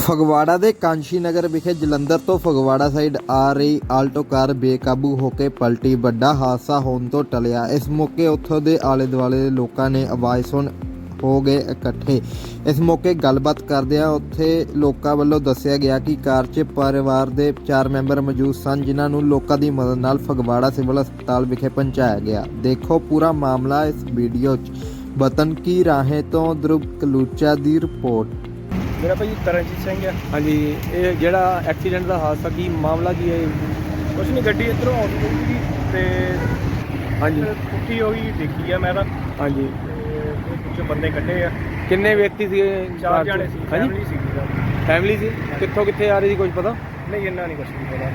ਫਗਵਾੜਾ ਦੇ ਕਾਂਸ਼ੀ ਨਗਰ ਵਿਖੇ ਜਲੰਧਰ ਤੋਂ ਫਗਵਾੜਾ ਸਾਈਡ ਆ ਰਹੀ ਆਲਟੋ ਕਾਰ ਬੇਕਾਬੂ ਹੋ ਕੇ ਪਲਟੀ, ਵੱਡਾ ਹਾਦਸਾ ਹੋਣ ਤੋਂ ਟਲਿਆ। ਇਸ ਮੌਕੇ ਉੱਥੋਂ ਦੇ ਆਲੇ ਦੁਆਲੇ ਦੇ ਲੋਕਾਂ ਨੇ ਆਵਾਜ਼ ਸੁਣ ਹੋ ਗਏ ਇਕੱਠੇ। ਇਸ ਮੌਕੇ ਗੱਲਬਾਤ ਕਰਦਿਆਂ ਉੱਥੇ ਲੋਕਾਂ ਵੱਲੋਂ ਦੱਸਿਆ ਗਿਆ ਕਿ ਕਾਰ 'ਚ ਪਰਿਵਾਰ ਦੇ ਚਾਰ ਮੈਂਬਰ ਮੌਜੂਦ ਸਨ, ਜਿਨ੍ਹਾਂ ਨੂੰ ਲੋਕਾਂ ਦੀ ਮਦਦ ਨਾਲ ਫਗਵਾੜਾ ਸਿਵਲ ਹਸਪਤਾਲ ਵਿਖੇ ਪਹੁੰਚਾਇਆ ਗਿਆ। ਦੇਖੋ ਪੂਰਾ ਮਾਮਲਾ ਇਸ ਵੀਡੀਓ 'ਚ। ਵਤਨ ਕੀ ਰਾਹੇ ਤੋਂ ਧਰੁਵ ਕਲੂਚਾ ਦੀ ਰਿਪੋਰਟ। ਮੇਰਾ ਭਾਈ ਤਰਨਜੀਤ ਸਿੰਘ ਆ ਹਾਂਜੀ ਇਹ ਜਿਹੜਾ ਐਕਸੀਡੈਂਟ ਦਾ ਹਾਦਸਾ ਕੀ ਮਾਮਲਾ ਕੀ ਹੈ ਕੁਛ ਨਹੀਂ ਗੱਡੀ ਇੱਧਰੋਂ ਆਉਂਦੀ ਸੀ ਤੇ ਹਾਂਜੀ। ਪੁੱਠੀ ਹੋ ਗਈ ਦੇਖੀ ਆ ਮੈਂ ਤਾਂ। ਹਾਂਜੀ। ਤੇ ਕੁਝ ਬੰਦੇ ਕੱਢੇ ਆ। ਕਿੰਨੇ ਵਿਅਕਤੀ ਸੀਗੇ? ਚਾਰ? ਜਾਣੇ ਸੀ। ਹਾਂਜੀ। ਫੈਮਿਲੀ ਸੀ ਫੈਮਿਲੀ ਸੀ? ਕਿੱਥੋਂ ਕਿੱਥੇ ਆ ਰਹੀ ਸੀ ਕੁਝ ਪਤਾ? ਨਹੀਂ ਇੰਨਾ ਨਹੀਂ ਕੁਛ ਨਹੀਂ ਪਤਾ।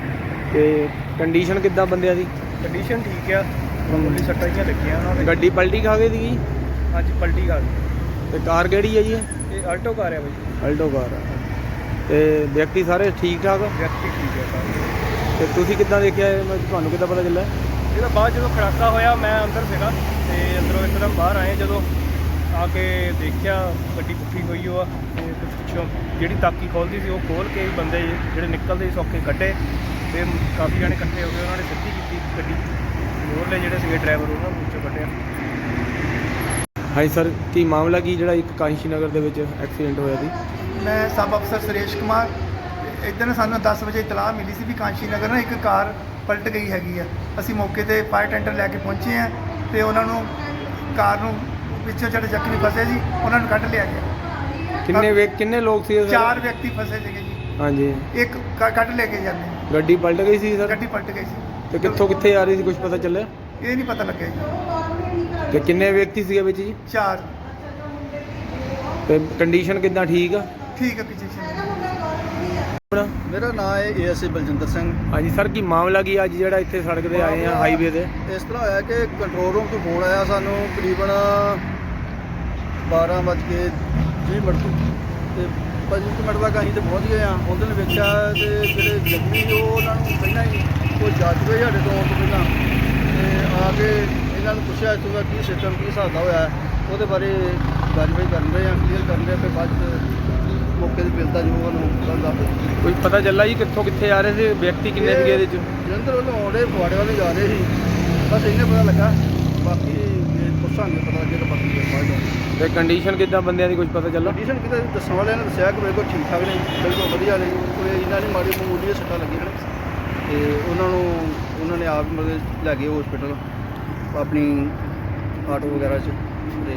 ਤੇ ਕੰਡੀਸ਼ਨ ਕਿੱਦਾਂ ਬੰਦਿਆਂ ਦੀ? ਕੰਡੀਸ਼ਨ ਠੀਕ ਆ। ਮਾਮੂਲੀ ਸੱਟਾਂ ਜਿਹੀਆਂ ਲੱਗੀਆਂ ਉਹਨਾਂ ਦੇ। ਗੱਡੀ ਪਲਟੀ ਖਾ ਗਈ ਸੀਗੀ? ਅੱਜ ਪਲਟੀ ਕਰ ਗਈ। ਤੇ ਕਾਰ ਕਿਹੜੀ ਹੈ ਜੀ ਇਹ? ਇਹ ਆਲਟੋ ਕਾਰ ਆ ਬਾਈ ਅਲਟੋ ਕਾਰ ਆ। ਤੇ ਵਿਅਕਤੀ ਸਾਰੇ ਠੀਕ ਠਾਕ? ਵਿਅਕਤੀ ਠੀਕ ਆ ਸਾਰੇ ਤੇ ਤੁਸੀਂ ਕਿੱਦਾਂ ਦੇਖਿਆ ਇਹ? ਮੈਂ- ਤੁਹਾਨੂੰ ਕਿੱਦਾਂ ਪਤਾ ਚੱਲਿਆ ਇਹਦਾ ਬਾਅਦ ਜਦੋਂ ਖੜਾਕਾ ਹੋਇਆ ਮੈਂ ਅੰਦਰ ਸੀਗਾ ਤੇ ਅੰਦਰੋਂ ਇੱਕਦਮ ਬਾਹਰ ਆਏ ਜਦੋਂ ਆ ਕੇ ਦੇਖਿਆ ਗੱਡੀ ਪੁੱਠੀ ਹੋਈ ਉਹ ਆ ਤੇ ਕੁਛ ਪਿੱਛੋਂ ਜਿਹੜੀ ਤਾਕੀ ਖੋਲਦੀ ਸੀ ਉਹ ਖੋਲ ਕੇ ਹੀ ਬੰਦੇ ਜਿਹੜੇ ਨਿਕਲਦੇ ਸੀ ਸੌਕੇ ਕੱਢੇ ਤੇ ਕਾਫੀ ਜਣੇ ਇਕੱਠੇ ਹੋ ਗਏ ਉਹਨਾਂ ਨੇ ਸਿੱਧੀ ਕੀਤੀ ਗੱਡੀ ਮੋਰਲੇ ਜਿਹੜੇ ਸੀਗੇ ਡਰਾਈਵਰ ਉਹਨਾਂ ਨੂੰ ਹਾਂਜੀ ਸਰ ਕੀ ਮਾਮਲਾ ਕੀ ਜਿਹੜਾ ਇੱਕ ਕਾਂਸ਼ੀ ਨਗਰ ਦੇ ਵਿੱਚ ਐਕਸੀਡੈਂਟ ਹੋਇਆ ਸੀ? ਮੈਂ ਸਬ ਅਫਸਰ ਸੁਰੇਸ਼ ਕੁਮਾਰ। ਇਦਾਂ ਸਾਨੂੰ 10 ਵਜੇ ਇਤਲਾਹ ਮਿਲੀ ਸੀ ਵੀ ਕਾਂਸ਼ੀ ਨਗਰ ਨਾ ਇੱਕ ਕਾਰ ਪਲਟ ਗਈ ਹੈਗੀ ਆ। ਅਸੀਂ ਮੌਕੇ ਤੇ ਫਾਇਰ ਟੈਂਡਰ ਲੈ ਕੇ ਪਹੁੰਚੇ ਆ ਤੇ ਉਹਨਾਂ ਨੂੰ ਕਾਰ ਨੂੰ ਪਿੱਛੇ ਜਿਹੜੇ ਜ਼ਖਮੀ ਫਸੇ ਸੀ ਉਹਨਾਂ ਨੂੰ ਕੱਢ ਲਿਆ ਗਿਆ। ਕਿੰਨੇ ਵੇ ਕਿੰਨੇ ਲੋਕ ਸੀ ਚਾਰ ਵਿਅਕਤੀ ਫਸੇ ਸੀਗੇ ਜੀ। ਹਾਂਜੀ। ਇੱਕ ਕੱਢ ਲੈ ਕੇ ਜਾਂਦੇ। ਗੱਡੀ ਪਲਟ ਗਈ ਸੀ ਸਰ? ਗੱਡੀ ਪਲਟ ਗਈ ਸੀ। ਤੇ ਕਿੱਥੋਂ ਕਿੱਥੇ ਆ ਰਹੀ ਸੀ? ਕੁਝ ਪਤਾ ਚੱਲਿਆ? ਇਹ ਨਹੀਂ ਪਤਾ ਲੱਗਿਆ ਜੀ। ਤੇ ਕਿੰਨੇ ਵਿਅਕਤੀ ਸੀਗੇ ਵਿੱਚ ਜੀ? ਚਾਰ। ਤੇ ਕੰਡੀਸ਼ਨ ਕਿੱਦਾਂ ਠੀਕ ਆ? ਠੀਕ ਹੈ ਪੋਜੀਸ਼ਨ ਆਪਣਾ? ਮੇਰਾ ਨਾਮ ਹੈ ਏਐਸਏ ਬਲਜਿੰਦਰ ਸਿੰਘ। ਹਾਂਜੀ ਸਰ ਕੀ ਮਾਮਲਾ ਕੀ ਅੱਜ ਜਿਹੜਾ ਇੱਥੇ ਸੜਕ ਤੇ ਆਏ ਆ ਹਾਈਵੇ ਤੇ। ਇਸ ਤਰ੍ਹਾਂ ਹੋਇਆ ਕਿ ਕੰਟਰੋਲ ਰੂਮ ਤੋਂ ਫੋਨ ਆਇਆ ਸਾਨੂੰ ਤਕਰੀਬਨ 12 ਵੱਜ ਕੇ 20 ਮਿੰਟ ਤੋਂ। ਤੇ 25 ਮਿੰਟ ਤੱਕ ਅਸੀਂ ਤੇ ਪਹੁੰਚ ਗਏ ਆ। ਉਹਦੇ ਨੇ ਵੇਖਿਆ ਤੇ ਜਿਹੜੇ ਜ਼ਖਮੀ ਉਹ ਉਹਨਾਂ ਨੂੰ ਪਹਿਲਾਂ ਹੀ ਕੋਈ ਜਾਂਚ ਹੋਈ ਸਾਡੇ ਤੋਂ ਆਉਣ ਤੋਂ ਪਹਿਲਾਂ। ਤੇ ਆ ਕੇ ਇਹਨਾਂ ਨੂੰ ਪੁੱਛਿਆ ਇੱਥੋਂ ਦਾ ਕੀ ਸਿਸਟਮ ਕੀ ਹਿਸਾਬ ਦਾ ਹੋਇਆ ਉਹਦੇ ਬਾਰੇ ਕਾਰਵਾਈ ਕਰਨ ਰਹੇ ਆ ਕਲੀਅਰ ਕਰਨ ਰਹੇ ਆ ਫਿਰ ਬਾਅਦ ਮੌਕੇ ਤੇ ਮਿਲਦਾ ਜੋ ਉਹਨੂੰ ਦੱਸ ਕੋਈ ਪਤਾ ਚੱਲਾ ਜੀ ਕਿੱਥੋਂ ਕਿੱਥੇ ਆ ਰਹੇ ਸੀ ਵਿਅਕਤੀ ਕਿੰਨੇ ਸੀਗੇ ਇਹਦੇ ਚ? ਜਲੰਧਰ ਵੱਲੋਂ ਆਉਂਦੇ ਫੁਆੜੇ ਵੱਲ ਜਾ ਰਹੇ ਸੀ। ਬਸ ਇੰਨੇ ਪਤਾ ਲੱਗਾ ਬਾਕੀ ਪੁੱਛਾਂਗੇ ਪਤਾ ਲੱਗੇ ਤਾਂ ਬਾਕੀ ਬਾਅਦ ਤੇ ਕੰਡੀਸ਼ਨ ਕਿੱਦਾਂ ਬੰਦਿਆਂ ਦੀ ਕੁਝ ਪਤਾ ਚੱਲਾ? ਕੰਡੀਸ਼ਨ ਕਿਤੇ ਦੱਸਣ ਵਾਲਿਆਂ ਨੇ ਦੱਸਿਆ ਕਿ ਬਿਲਕੁਲ ਠੀਕ ਠਾਕ ਨੇ ਬਿਲਕੁਲ ਵਧੀਆ ਨੇ। ਕੋਈ ਇਹਨਾਂ ਦੀ ਮਾੜੀ ਮਾਮੂਲੀ ਸੱਟਾਂ ਲੱਗੀਆਂ ਨੇ। ਤੇ ਉਹਨਾਂ ਨੂੰ ਉਹਨਾਂ ਨੇ ਆਪ ਮਤਲਬ ਲੈ ਗਏ ਹਸਪੀਟਲ ਆਪਣੀ ਆਟੋ ਵਗੈਰਾ 'ਚ ਤੇ